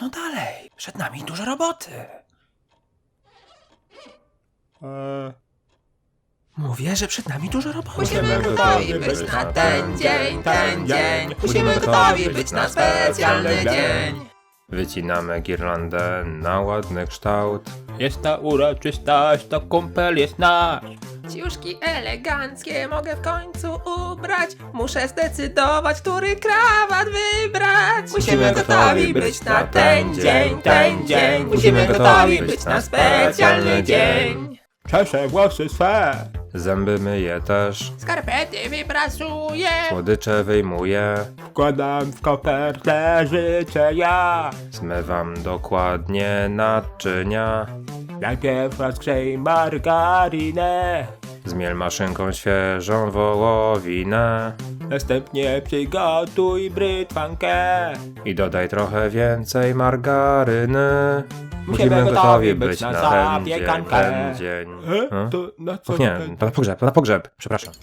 No dalej, przed nami dużo roboty. Eee, Mówię, że przed nami dużo roboty. Musimy gotowi być na ten dzień, ten dzień. Musimy gotowi być na specjalny dzień. Wycinamy girlandę na ładny kształt. jest ta uroczystość, to kumpel jest nasz. Ciuszki eleganckie mogę w końcu ubrać. Muszę zdecydować, który krawat wybrać. Musimy gotowi być na ten dzień, ten dzień. Musimy gotowi być na specjalny dzień. Czeszę włosy swe. Zęby myję też, Skarpety wyprasuję. słodycze wyjmuję. Wkładam w kopertę życzenia. Zmywam dokładnie naczynia. Najpierw rozgrzej margarynę. Zmiel maszynką świeżą wołowinę. Następnie przygotuj brytwankę. I dodaj trochę więcej margaryny. Musimy Musimy gotowi być na zapiekankę. ten dzień. E? To na co nie, ten... na pogrzeb, na pogrzeb, przepraszam.